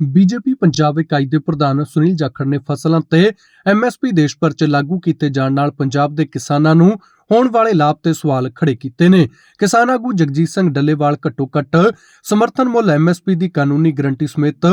BJP Punjab ਇਕਾਈ ਦੇ ਪ੍ਰਧਾਨ ਸੁਨੀਲ ਜਾਖੜ ਨੇ ਫਸਲਾਂ ਤੇ ਐਮਐਸਪੀ ਦੇਸ਼ ਭਰ 'ਚ ਲਾਗੂ ਕੀਤੇ ਜਾਣ ਨਾਲ ਪੰਜਾਬ ਦੇ ਕਿਸਾਨਾਂ ਨੂੰ ਹੋਣ ਵਾਲੇ ਲਾਭ ਤੇ ਸਵਾਲ ਖੜੇ ਕੀਤੇ ਨੇ। ਕਿਸਾਨ ਆਗੂ ਜਗਜੀਤ ਸਿੰਘ ਡੱਲੇਵਾਲ ਘੱਟੋ ਘੱਟ ਸਮਰਥਨ ਮੁੱਲ ਐਮਐਸਪੀ ਦੀ ਕਾਨੂੰਨੀ ਗਰੰਟੀ ਸਮੇਤ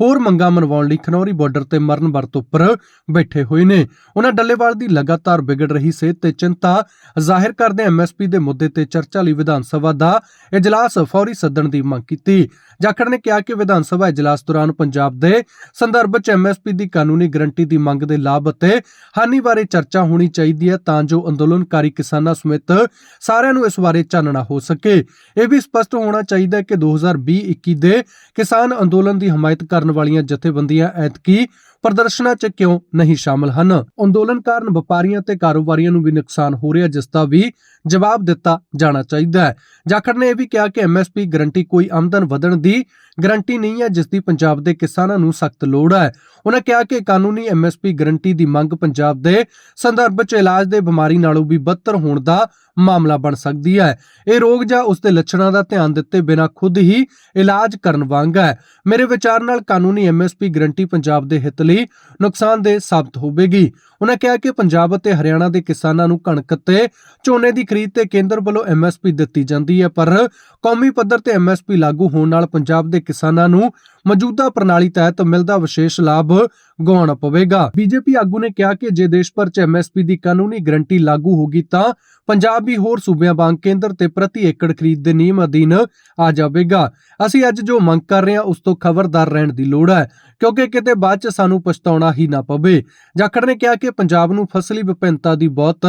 ਹੋਰ ਮੰਗਾਂ ਮਨਵਾਉਣ ਲਈ ਖਨੌਰੀ ਬਾਰਡਰ ਤੇ ਮਰਨ ਵਰਤ ਉੱਪਰ ਬੈਠੇ ਹੋਏ ਨੇ। ਉਹਨਾਂ ਡੱਲੇਵਾਲ ਦੀ ਲਗਾਤਾਰ ਵਿਗੜ ਰਹੀ ਸਿਹਤ ਤੇ ਚਿੰਤਾ ਜ਼ਾਹਿਰ ਕਰਦੇ ਐਮਐਸਪੀ ਦੇ ਮੁੱਦੇ ਤੇ ਚਰਚਾ ਲਈ ਵਿਧਾਨ ਸਭਾ ਦਾ ਇਜਲਾਸ ਫੌਰੀ ਸੱਦਣ ਦੀ ਮੰਗ ਕੀਤੀ। ਜਾਖੜ ਨੇ ਕਿਹਾ ਕਿ ਵਿਧਾਨ ਸਭਾ ਇਜਲਾਸ ਦੌਰਾਨ ਪੰਜਾਬ ਦੇ ਸੰਦਰਭ 'ਚ ਐਮਐਸਪੀ ਦੀ ਕਾਨੂੰਨੀ ਗਰੰਟੀ ਦੀ ਮੰਗ ਦੇ ਲਾਭ ਅਤੇ ਹਾਨੀ ਬਾਰੇ ਚਰਚਾ ਹੋਣੀ ਚਾਹੀਦੀ ਹੈ ਤਾਂ ਜੋ ਅੰਦੋਲਨਕਾਰੀ ਕਿਸਾਨਾਂ ਸਮੇਤ ਸਾਰਿਆਂ ਨੂੰ ਇਸ ਬਾਰੇ ਚਾਨਣਾ ਹੋ ਸਕੇ। ਇਹ ਵੀ ਸਪਸ਼ਟ ਹੋਣਾ ਚਾਹੀਦਾ ਹੈ ਕਿ 2020-21 ਦੇ ਕਿਸਾਨ ਅੰਦੋਲਨ ਦੀ ਹਮਾਇਤ ਕਰਨ ਵਾਲੀਆਂ ਜਥੇਬੰਦੀਆਂ ਐਤਕੀ ਪ੍ਰਦਰਸ਼ਨਾਂ 'ਚ ਕਿਉਂ ਨਹੀਂ ਸ਼ਾਮਲ ਹਨ? ਅੰਦੋਲਨ ਕਾਰਨ ਵਪਾਰੀਆਂ ਤੇ ਕਾਰੋਬਾਰੀਆਂ ਨੂੰ ਵੀ ਨੁਕਸਾਨ ਹੋ ਰਿਹਾ, ਜਿਸ ਦਾ ਵੀ ਜਵਾਬ ਦਿੱਤਾ ਜਾਣਾ ਚਾਹੀਦਾ ਹੈ। ਜਾਖੜ ਨੇ ਇਹ ਵੀ ਕਿਹਾ ਕਿ ਐਮਐਸਪੀ ਗਰੰਟੀ ਕੋਈ ਆਮਦਨ ਵਧਣ ਦੀ ਗਰੰਟੀ ਨਹੀਂ ਹੈ, ਜਿਸ ਦੀ ਪੰਜਾਬ ਦੇ ਕਿਸਾਨਾਂ ਨੂੰ ਸਖਤ ਲੋੜ ਹੈ। ਉਹਨਾਂ ਕਿਹਾ ਕਿ ਕਾਨੂੰਨੀ ਐਮਐਸਪੀ ਗਰੰਟੀ ਦੀ ਮੰਗ ਪੰਜਾਬ ਦੇ ਸੰਦਰਭ 'ਚ ਇਲਾਜ ਦੇ ਬਿਮਾਰੀ ਨਾਲੋਂ ਵੀ ਬਦਤਰ ਹੋਣ ਦਾ ਮਾਮਲਾ ਬਣ ਸਕਦੀ ਹੈ। ਇਹ ਰੋਗ ਜਾਂ ਉਸ ਦੇ ਲੱਛਣਾਂ ਦਾ ਧਿਆਨ ਦਿੱਤੇ ਬਿਨਾਂ ਖੁਦ ਹੀ ਇਲਾਜ ਕਰਨ ਵਾਂਗ ਹੈ। ਮੇਰੇ ਵਿਚਾਰ ਨਾਲ ਕਾਨੂੰਨੀ ਐਮਐਸਪੀ ਗਰੰਟੀ ਪੰਜਾਬ ਦੇ ਹਿੱਤ ਲਈ ਨੁਕਸਾਨਦੇਹ ਸਾਬਤ ਹੋਵੇਗੀ। ਉਹਨਾਂ ਕਿਹਾ ਕਿ ਪੰਜਾਬ ਅਤੇ ਹਰਿਆਣਾ ਦੇ ਕਿਸਾਨਾਂ ਨੂੰ ਕਣਕ ਤੇ ਝੋਨੇ ਦੀ ਖਰੀਦ ਤੇ ਕੇਂਦਰ ਵੱਲੋਂ ਐਮਐਸਪੀ ਦਿੱਤੀ ਜਾਂਦੀ ਹੈ, ਪਰ ਕੌਮੀ ਪੱਧਰ ਤੇ ਐਮਐਸਪੀ ਲਾਗੂ ਹੋਣ ਨਾਲ ਪੰਜਾਬ ਦੇ ਕਿਸਾਨਾਂ ਨੂੰ ਮੌਜੂਦਾ ਪ੍ਰਣਾਲੀ ਤਹਿਤ ਮਿਲਦਾ ਵਿਸ਼ੇਸ਼ ਲਾਭ ਗਾਉਣਾ ਪਵੇਗਾ। ਬੀਜੇਪੀ ਆਗੂ ਨੇ ਕਿਹਾ ਕਿ ਜੇ ਦੇਸ਼ ਭਰ 'ਚ ਐਮਐਸਪੀ ਦੀ ਕਾਨੂੰਨੀ ਗਰੰਟੀ ਲਾਗੂ ਹੋਗੀ ਤਾਂ ਪੰਜਾਬ ਵੀ ਹੋਰ ਸੂਬਿਆਂ ਵਾਂਗ ਕੇਂਦਰ ਤੇ ਪ੍ਰਤੀ ਏਕੜ ਖਰੀਦ ਦੇ ਨਿਯਮ ਅਧੀਨ ਆ ਜਾਵੇਗਾ। ਅਸੀਂ ਅੱਜ ਜੋ ਮੰਗ ਕਰ ਰਹੇ ਹਾਂ, ਉਸ ਤੋਂ ਖਬਰਦਾਰ ਰਹਿਣ ਦੀ ਲੋੜ ਹੈ, ਕਿਉਂਕਿ ਕਿਤੇ ਬਾਅਦ 'ਚ ਸਾਨੂੰ ਪਛਤਾਉਣਾ ਹੀ ਨਾ ਪਵੇ। ਜਾਖੜ ਨੇ ਕਿਹਾ ਕਿ ਪੰਜਾਬ ਨੂੰ ਫਸਲੀ ਵਿਭਿੰਨਤਾ ਦੀ ਬਹੁਤ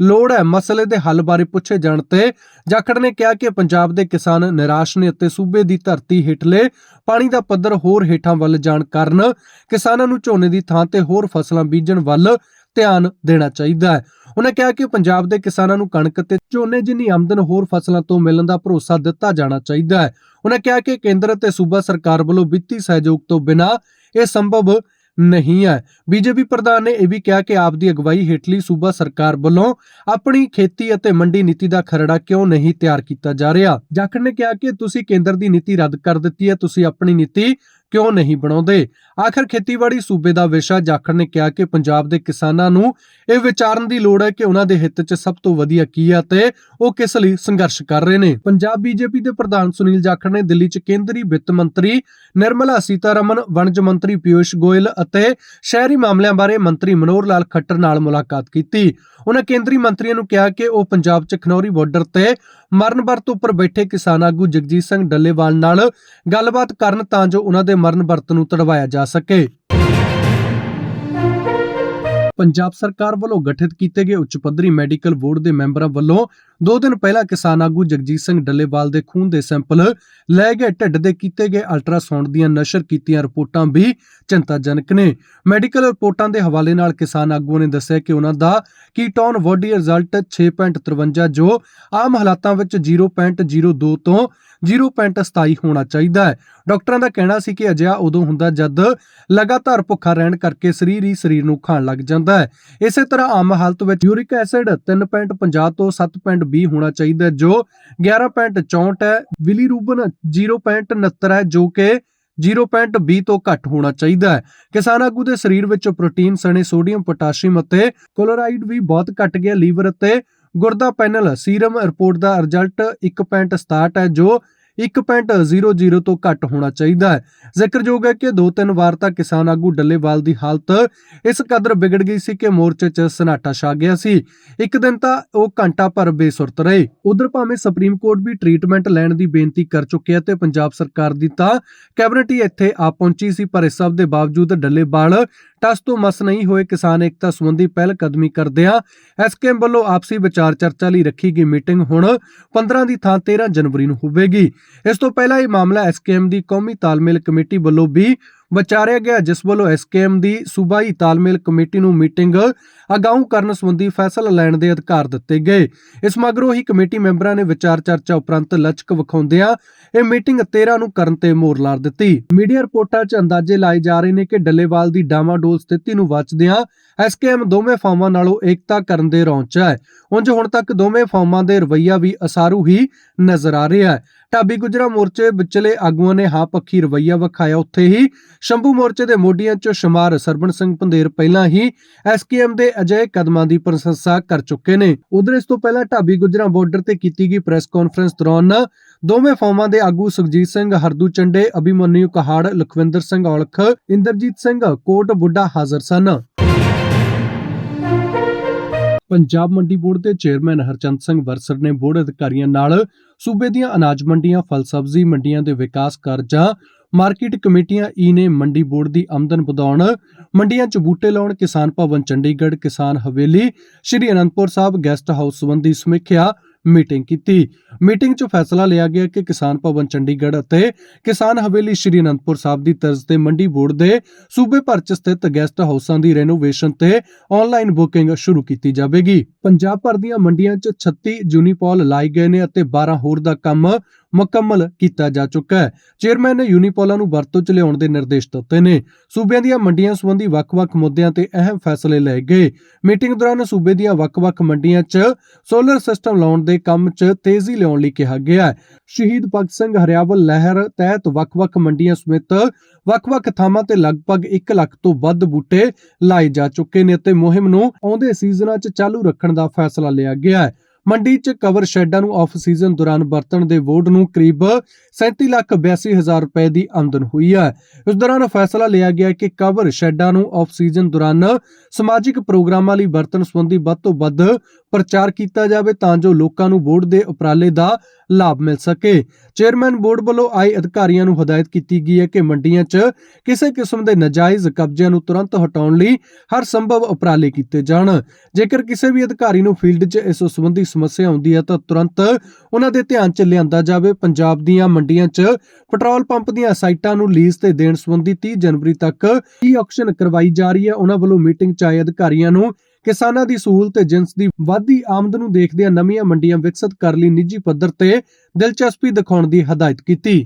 ਲੋੜ ਹੈ। ਮਸਲੇ ਦੇ ਹੱਲ ਬਾਰੇ ਪੁੱਛੇ ਜਾਣ ਤੇ ਜਾਖੜ ਨੇ ਕਿਹਾ ਕਿ ਪੰਜਾਬ ਦੇ ਕਿਸਾਨ ਨਿਰਾਸ਼ ਨੇ ਅਤੇ ਸੂਬੇ ਦੀ ਧਰਤੀ ਹੇਠਲੇ ਪਾਣੀ ਦਾ ਪੱਧਰ ਹੋਰ ਹੇਠਾਂ ਵੱਲ ਜਾਣ ਕਾਰਨ ਕਿਸਾਨਾਂ ਨੂੰ ਝੋਨੇ ਦੀ ਥਾਂ ਤੇ ਹੋਰ ਫਸਲਾਂ ਬੀਜਣ ਵੱਲ ਧਿਆਨ ਦੇਣਾ ਚਾਹੀਦਾ ਹੈ। ਉਹਨਾਂ ਕਿਹਾ ਕਿ ਪੰਜਾਬ ਦੇ ਕਿਸਾਨਾਂ ਨੂੰ ਕਣਕ ਤੇ ਝੋਨੇ ਜਿੰਨੀ ਆਮਦਨ ਹੋਰ ਫਸਲਾਂ ਤੋਂ ਮਿਲਣ ਦਾ ਭਰੋਸਾ ਦਿੱਤਾ ਜਾਣਾ ਚਾਹੀਦਾ ਹੈ। ਉਹਨਾਂ ਕਿਹਾ ਕਿ ਕੇਂਦਰ ਅਤੇ ਸੂਬਾ ਸਰਕਾਰ ਵੱਲੋਂ ਵਿੱਤੀ ਸਹਿਯੋਗ ਤੋਂ ਬਿਨਾਂ ਇਹ ਸੰਭਵ ਨਹੀਂ ਹੈ। ਬੀਜੇਪੀ ਪ੍ਰਧਾਨ ਨੇ ਇਹ ਵੀ ਕਿਹਾ ਕਿ ਆਪ ਦੀ ਅਗਵਾਈ ਹੇਠਲੀ ਸੂਬਾ ਸਰਕਾਰ ਵੱਲੋਂ ਆਪਣੀ ਖੇਤੀ ਅਤੇ ਮੰਡੀ ਨੀਤੀ ਦਾ ਖਰੜਾ ਕਿਉਂ ਨਹੀਂ ਤਿਆਰ ਕੀਤਾ ਜਾ ਰਿਹਾ? ਜਾਖੜ ਨੇ ਕਿਹਾ ਕਿ ਤੁਸੀਂ ਕੇਂਦਰ ਦੀ ਨੀਤੀ ਰੱਦ ਕਰ ਦਿੱਤੀ ਹੈ, ਤੁਸੀਂ ਆਪਣੀ ਨੀਤੀ ਕਿਉਂ ਨਹੀਂ ਬਣਾਉਂਦੇ? ਆਖਰ ਖੇਤੀਬਾੜੀ ਸੂਬੇ ਦਾ ਵਿਸ਼ਾ ਜਾਖੜ ਨੇ ਕਿਹਾ ਕਿ ਪੰਜਾਬ ਦੇ ਕਿਸਾਨਾਂ ਨੂੰ ਇਹ ਵਿਚਾਰਨ ਦੀ ਲੋੜ ਹੈ ਕਿ ਉਹਨਾਂ ਦੇ ਹਿੱਤ 'ਚ ਸਭ ਤੋਂ ਵਧੀਆ ਕੀ ਹੈ ਤੇ ਉਹ ਕਿਸ ਲਈ ਸੰਘਰਸ਼ ਕਰ ਰਹੇ ਨੇ। ਪੰਜਾਬ ਬੀਜੇਪੀ ਦੇ ਪ੍ਰਧਾਨ ਸੁਨੀਲ ਜਾਖੜ ਨੇ ਦਿੱਲੀ 'ਚ ਕੇਂਦਰੀ ਵਿੱਤ ਮੰਤਰੀ ਨਿਰਮਲਾ ਸੀਤਾਰਮਨ, ਵਣਜ ਮੰਤਰੀ ਪਿਊਸ਼ ਗੋਇਲ ਅਤੇ ਸ਼ਹਿਰੀ ਮਾਮਲਿਆਂ ਬਾਰੇ ਮੰਤਰੀ ਮਨੋਹਰ ਲਾਲ ਖੱਟਰ ਨਾਲ ਮੁਲਾਕਾਤ ਕੀਤੀ। ਉਹਨਾਂ ਕੇਂਦਰੀ ਮੰਤਰੀਆਂ ਨੂੰ ਕਿਹਾ ਕਿ ਉਹ ਪੰਜਾਬ 'ਚ ਖਨੌਰੀ ਬਾਰਡਰ ਤੇ ਮਰਨ ਵਰਤ ਉੱਪਰ ਬੈਠੇ ਕਿਸਾਨ ਆਗੂ ਜਗਜੀਤ ਸਿੰਘ ਡੱਲੇਵਾਲ ਨਾਲ ਗੱਲਬਾਤ ਕਰਨ ਤਾਂ ਜੋ ਉਹਨਾਂ ਦੇ ਮਰਨ ਵਰਤ ਨੂੰ ਤੜਵਾਇਆ ਜਾ ਸਕੇ। ਪੰਜਾਬ ਸਰਕਾਰ ਵੱਲੋਂ ਗਠਿਤ ਕੀਤੇ ਗਏ ਉੱਚ ਪੱਧਰੀ ਮੈਡੀਕਲ ਬੋਰਡ ਦੇ ਮੈਂਬਰਾਂ ਵੱਲੋਂ ਦੋ ਦਿਨ ਪਹਿਲਾਂ ਕਿਸਾਨ ਆਗੂ ਜਗਜੀਤ ਸਿੰਘ ਡੱਲੇਵਾਲ ਦੇ ਖੂਨ ਦੇ ਸੈਂਪਲ ਲੈ ਗਏ, ਢਿੱਡ ਦੇ ਕੀਤੇ ਗਏ ਅਲਟਰਾਸਾਊਂਡ ਦੀਆਂ ਨਸ਼ਰ ਕੀਤੀਆਂ ਰਿਪੋਰਟਾਂ ਵੀ ਚਿੰਤਾਜਨਕ ਨੇ। ਮੈਡੀਕਲ ਰਿਪੋਰਟਾਂ ਦੇ ਹਵਾਲੇ ਨਾਲ ਕਿਸਾਨ ਆਗੂਆਂ ਨੇ ਦੱਸਿਆ ਕਿ ਉਹਨਾਂ ਦਾ ਕੀਟੋਨ ਬੋਡੀ ਰਿਜ਼ਲਟ 6.53 ਜੋ ਆਮ ਹਾਲਾਤਾਂ ਵਿੱਚ 0.02 ਤੋਂ 0.27 ਹੋਣਾ ਚਾਹੀਦਾ ਹੈ। ਡਾਕਟਰਾਂ ਦਾ ਕਹਿਣਾ ਸੀ ਕਿ ਅਜਿਹਾ ਉਦੋਂ ਹੁੰਦਾ ਜਦ ਲਗਾਤਾਰ ਭੁੱਖਾ ਰਹਿਣ ਕਰਕੇ ਸਰੀਰ ਹੀ ਸਰੀਰ ਨੂੰ ਖਾਣ ਲੱਗ ਜਾਂਦਾ ਹੈ। ਇਸੇ ਤਰ੍ਹਾਂ ਆਮ ਹਾਲਤ ਵਿੱਚ ਯੂਰਿਕ ਐਸਿਡ 3.50 ਤੋਂ 7.20 ਹੋਣਾ ਚਾਹੀਦਾ ਹੈ, ਜੋ 11.64 ਹੈ। ਬਿਲੀਰੂਬਨ 0.69 ਹੈ, ਜੋ ਕਿ 0.20 ਤੋਂ ਘੱਟ ਹੋਣਾ ਚਾਹੀਦਾ ਹੈ। ਕਿਸਾਨ ਆਗੂ ਦੇ ਸਰੀਰ ਵਿੱਚ ਪ੍ਰੋਟੀਨ, ਸਣੇ, ਸੋਡੀਅਮ, ਪੋਟਾਸ਼ੀਅਮ ਅਤੇ ਕਲੋਰਾਈਡ ਵੀ ਬਹੁਤ ਘਟ ਗਿਆ। ਲੀਵਰ ਅਤੇ ਗੁਰਦਾ ਪੈਨਲ ਸੀਰਮ ਰਿਪੋਰਟ ਦਾ ਰਿਜ਼ਲਟ 1.67 ਹੈ, ਜੋ 1.00 ਤੋਂ ਘੱਟ ਹੋਣਾ ਚਾਹੀਦਾ ਹੈ। ਜ਼ਿਕਰਯੋਗ ਹੈ ਕਿ ਦੋ ਤਿੰਨ ਵਾਰ ਤਾਂ ਕਿਸਾਨ ਆਗੂ ਡੱਲੇਵਾਲ ਦੀ ਹਾਲਤ ਇਸ ਕਦਰ ਵਿਗੜ ਗਈ ਸੀ ਕਿ ਮੋਰਚੇ 'ਚ ਸਨਾਟਾ ਛਾ ਗਿਆ ਸੀ। ਇੱਕ ਦਿਨ ਤਾਂ ਉਹ ਘੰਟਾ ਭਰ ਬੇਸੁਰਤ ਰਹੇ। ਉਧਰ ਭਾਵੇਂ ਸੁਪਰੀਮ ਕੋਰਟ ਵੀ ਟ੍ਰੀਟਮੈਂਟ ਲੈਣ ਦੀ ਬੇਨਤੀ ਕਰ ਚੁੱਕਿਆ ਤੇ ਪੰਜਾਬ ਸਰਕਾਰ ਦੀ ਤਾਂ ਕੈਬਨਿਟ ਹੀ ਇੱਥੇ ਆ ਪਹੁੰਚੀ ਸੀ, ਪਰ ਇਸ ਸਭ ਦੇ ਬਾਵਜੂਦ ਡੱਲੇਵਾਲ ਟਸ ਤੋਂ ਮਸ ਨਹੀਂ ਹੋਏ। ਕਿਸਾਨ ਏਕਤਾ ਸੰਬੰਧੀ ਪਹਿਲ ਕਦਮੀ ਕਰਦਿਆਂ ਐਸਕੇਐਮ ਵੱਲੋਂ ਆਪਸੀ ਵਿਚਾਰ ਚਰਚਾ ਲਈ ਰੱਖੀ ਗਈ ਮੀਟਿੰਗ ਹੁਣ 15 ਦੀ ਥਾਂ 13 ਜਨਵਰੀ ਨੂੰ ਹੋਵੇਗੀ। ਇਸ ਤੋਂ ਪਹਿਲਾਂ ਇਹ ਮਾਮਲਾ ਐਸਕੇਐਮ ਦੀ ਕੌਮੀ ਤਾਲਮੇਲ ਕਮੇਟੀ ਵੱਲੋਂ ਵੀ ਵਿਚਾਰਿਆ ਗਿਆ, ਜਿਸ ਵੱਲੋਂ ਐਸਕੇਐਮ ਦੀ ਸੂਬਾਈ ਤਾਲਮੇਲ ਕਮੇਟੀ ਨੂੰ ਮੀਟਿੰਗ ਅਗਾਊਂ ਕਰਨ ਸੰਬੰਧੀ ਫੈਸਲਾ ਲੈਣ ਦੇ ਅਧਿਕਾਰ ਦਿੱਤੇ ਗਏ। ਇਸ ਮਗਰੋਂ ਹੀ ਕਮੇਟੀ ਮੈਂਬਰਾਂ ਨੇ ਵਿਚਾਰ ਚਰਚਾ ਉਪਰੰਤ ਲਚਕ ਵਿਖਾਉਂਦਿਆਂ ਇਹ ਮੀਟਿੰਗ 13 ਨੂੰ ਕਰਨ ਤੇ ਮੋਹਰ ਲਾਰ ਦਿੱਤੀ। ਮੀਡੀਆ ਰਿਪੋਰਟਾਂ 'ਚ ਅੰਦਾਜ਼ੇ ਲਾਏ ਜਾ ਰਹੇ ਨੇ ਕਿ ਡੱਲੇਵਾਲ ਦੀ ਡਾਮਾਡੋਲ ਸਥਿਤੀ ਨੂੰ ਵਚਦਿਆਂ ਐਸਕੇਐਮ ਦੋਵੇਂ ਫਾਰਮਾਂ ਨਾਲੋਂ ਏਕਤਾ ਕਰਨ ਦੇ ਰੌਂਚ ਹੈ। ਉਂਝ ਹੁਣ ਤੱਕ ਦੋਵੇਂ ਫਾਰਮਾਂ ਦੇ ਰਵਈਆ ਵੀ ਅਸਾਰੂ ਹੀ ਨਜ਼ਰ ਆ ਰਿਹਾ ਹੈ। ਢਾਬੀ ਗੁਜਰਾ ਮੋਰਚੇ ਵਿਚਲੇ ਆਗੂਆਂ ਨੇ ਹਾਂ ਪੱਖੀ ਰਵੱਈਆ ਵਿਖਾਇਆ। ਉੱਥੇ ਹੀ ਸ਼ੰਭੂ ਮੋਰਚੇ ਦੇ ਮੋਢੀਆਂ 'ਚ ਸ਼ਮਾਰ ਸਰਬਣ ਸਿੰਘ ਪੰਧੇਰ ਪਹਿਲਾਂ ਹੀ ਐਸਕੇਐਮ ਦੇ ਅਜਿਹੇ ਕਦਮਾਂ ਦੀ ਪ੍ਰਸ਼ੰਸਾ ਕਰ ਚੁੱਕੇ ਨੇ। ਉਧਰ ਇਸ ਤੋਂ ਪਹਿਲਾਂ ਢਾਬੀ ਗੁਜਰਾ ਬਾਰਡਰ ਤੇ ਕੀਤੀ ਗਈ ਪ੍ਰੈਸ ਕਾਨਫਰੰਸ ਦੌਰਾਨ ਦੋਵੇਂ ਫੌਮਾਂ ਦੇ ਆਗੂ ਸੁਖਜੀਤ ਸਿੰਘ, ਹਰਦੂ ਚੰਡੇ ਅਭਿਮਨਿਊ ਕਹਾੜ, ਲਖਵਿੰਦਰ ਸਿੰਘ ਔਲਖ, ਇੰਦਰਜੀਤ ਸਿੰਘ ਕੋਟ ਬੁੱਢਾ ਹਾਜ਼ਰ ਸਨ। ਪੰਜਾਬ ਮੰਡੀ ਬੋਰਡ ਦੇ ਚੇਅਰਮੈਨ ਹਰਚੰਦ ਸਿੰਘ ਵਰਸਰ ਨੇ ਬੋਰਡ ਅਧਿਕਾਰੀਆਂ ਨਾਲ ਸੂਬੇ ਦੀਆਂ ਅਨਾਜ ਮੰਡੀਆਂ, ਫਲ ਸਬਜ਼ੀ ਮੰਡੀਆਂ ਦੇ ਵਿਕਾਸ ਕਾਰਜਾਂ, ਮਾਰਕੀਟ ਕਮੇਟੀਆਂ, ਈ ਨੇ ਮੰਡੀ ਬੋਰਡ ਦੀ ਆਮਦਨ ਵਧਾਉਣ, ਮੰਡੀਆਂ 'ਚ ਬੂਟੇ ਲਾਉਣ, ਕਿਸਾਨ ਭਵਨ ਚੰਡੀਗੜ੍ਹ, ਕਿਸਾਨ ਹਵੇਲੀ, ਸ਼੍ਰੀ ਅਨੰਦਪੁਰ ਸਾਹਿਬ ਗੈਸਟ ਹਾਊਸ ਸੰਬੰਧੀ ਸਮੀਖਿਆ ਮੀਟਿੰਗ ਕੀਤੀ। ਮੀਟਿੰਗ 'ਚ ਫੈਸਲਾ ਲਿਆ ਗਿਆ ਕਿ ਕਿਸਾਨ ਭਵਨ ਚੰਡੀਗੜ੍ਹ ਅਤੇ ਕਿਸਾਨ ਹਵੇਲੀ ਸ਼੍ਰੀ ਅਨੰਦਪੁਰ ਸਾਹਿਬ ਦੀ ਤਰਜ਼ ਤੇ ਮੰਡੀ ਬੋਰਡ ਦੇ ਸੂਬੇ ਭਰ 'ਚ ਸਥਿਤ ਗੈਸਟ ਹਾਊਸਾਂ ਦੀ ਰੈਨੋਵੇਸ਼ਨ ਤੇ ਆਨਲਾਈਨ ਬੁਕਿੰਗ ਸ਼ੁਰੂ ਕੀਤੀ ਜਾਵੇਗੀ। ਪੰਜਾਬ ਭਰ ਦੀਆਂ ਮੰਡੀਆਂ 'ਚ 36 ਯੂਨੀਪੋਲ ਲਾਏ ਗਏ ਨੇ ਅਤੇ 12 ਹੋਰ ਦਾ ਕੰਮ ਮੁਕੰਮਲ ਕੀਤਾ ਜਾ ਚੁੱਕਾ ਹੈ। ਚੇਅਰਮੈਨ ਨੇ ਯੂਨੀਪੋਲਾਂ ਨੂੰ ਵਰਤੋਂ 'ਚ ਲਿਆਉਣ ਦੇ ਨਿਰਦੇਸ਼ ਦਿੱਤੇ ਨੇ। ਸੂਬਿਆਂ ਦੀਆਂ ਮੰਡੀਆਂ ਸੰਬੰਧੀ ਵੱਖ-ਵੱਖ ਮੁੱਦਿਆਂ ਤੇ ਅਹਿਮ ਫੈਸਲੇ ਲਏ ਗਏ। ਮੀਟਿੰਗ ਦੌਰਾਨ ਸੂਬੇ ਦੀਆਂ ਵੱਖ-ਵੱਖ ਮੰਡੀਆਂ 'ਚ ਸੋਲਰ ਸਿਸਟਮ ਲਾਉਣ ਦੇ ਕੰਮ 'ਚ ਤੇਜ਼ੀ ਲਿਆਉਣ ਲਈ ਕਿਹਾ ਗਿਆ ਹੈ। ਸ਼ਹੀਦ ਭਗਤ ਸਿੰਘ ਹਰਿਆਵਲ ਲਹਿਰ ਤਹਿਤ ਵੱਖ-ਵੱਖ ਮੰਡੀਆਂ ਸਮੇਤ ਵੱਖ-ਵੱਖ ਥਾਵਾਂ ਤੇ ਲਗਭਗ 1 ਲੱਖ ਤੋਂ ਵੱਧ ਬੂਟੇ ਲਾਏ ਜਾ ਚੁੱਕੇ ਨੇ ਅਤੇ ਮੁਹਿੰਮ ਨੂੰ ਆਉਂਦੇ ਸੀਜ਼ਨਾਂ 'ਚ ਚਾਲੂ ਰੱਖਣ ਦਾ ਫੈਸਲਾ ਲਿਆ ਗਿਆ ਹੈ। ਮੰਡੀ 'ਚ ਕਵਰ ਸ਼ੈੱਡਾਂ ਨੂੰ ਆਫ ਸੀਜ਼ਨ ਦੌਰਾਨ ਵਰਤਣ ਦੇ ਵੋਟ ਨੂੰ ਕਰੀਬ 37 ਲੱਖ 82 ਹਜ਼ਾਰ ਰੁਪਏ ਦੀ ਆਮਦਨ ਹੋਈ ਹੈ। ਇਸ ਦੌਰਾਨ ਫੈਸਲਾ ਲਿਆ ਗਿਆ ਕਿ ਕਵਰ ਸ਼ੈੱਡਾਂ ਨੂੰ ਆਫ ਸੀਜ਼ਨ ਦੌਰਾਨ ਸਮਾਜਿਕ ਪ੍ਰੋਗਰਾਮਾਂ ਲਈ ਵਰਤਣ ਸੰਬੰਧੀ ਵੱਧ ਤੋਂ ਵੱਧ ਪ੍ਰਚਾਰ ਕੀਤਾ ਜਾਵੇ ਤਾਂ ਜੋ ਲੋਕਾਂ ਨੂੰ ਬੋਰਡ ਦੇ ਉਪਰਾਲੇ ਦਾ ਲਾਭ ਮਿਲ ਸਕੇ। ਚੇਅਰਮੈਨ ਬੋਰਡ ਵੱਲੋਂ ਆਏ ਅਧਿਕਾਰੀਆਂ ਨੂੰ ਹਦਾਇਤ ਕੀਤੀ ਗਈ ਹੈ ਕਿ ਮੰਡੀਆਂ 'ਚ ਕਿਸੇ ਕਿਸਮ ਦੇ ਨਾਜਾਇਜ਼ ਕਬਜ਼ਿਆਂ ਨੂੰ ਤੁਰੰਤ ਹਟਾਉਣ ਲਈ ਹਰ ਸੰਭਵ ਉਪਰਾਲੇ ਕੀਤੇ ਜਾਣ। ਜੇਕਰ ਕਿਸੇ ਵੀ ਅਧਿਕਾਰੀ ਨੂੰ ਫੀਲਡ 'ਚ ਇਸ ਸੰਬੰਧੀ ਸਮੱਸਿਆ ਆਉਂਦੀ ਹੈ ਤਾਂ ਤੁਰੰਤ ਉਹਨਾਂ ਦੇ ਧਿਆਨ 'ਚ ਲਿਆਂਦਾ ਜਾਵੇ। ਪੰਜਾਬ ਦੀਆਂ ਮੰਡੀਆਂ 'ਚ ਪੈਟਰੋਲ ਪੰਪ ਦੀਆਂ ਸਾਈਟਾਂ ਨੂੰ ਲੀਜ਼ ਤੇ ਦੇਣ ਸੰਬੰਧੀ 30 ਜਨਵਰੀ ਤੱਕ ਈ ਆਕਸ਼ਨ ਕਰਵਾਈ ਜਾ ਰਹੀ ਹੈ। ਉਹਨਾਂ ਵੱਲੋਂ ਮੀਟਿੰਗ 'ਚ ਆਏ ਅਧਿਕਾਰੀਆਂ ਨੂੰ ਕਿਸਾਨਾਂ ਦੀ ਸਹੂਲਤ ਤੇ ਜਿੰਸ ਦੀ ਵਾਧੀ ਆਮਦਨ ਨੂੰ ਦੇਖਦਿਆਂ ਨਵੀਆਂ ਮੰਡੀਆਂ ਵਿਕਸਿਤ ਕਰ ਲਈ ਨਿੱਜੀ ਪੱਧਰ ਤੇ ਦਿਲਚਸਪੀ ਦਿਖਾਉਣ ਦੀ ਹਦਾਇਤ ਕੀਤੀ।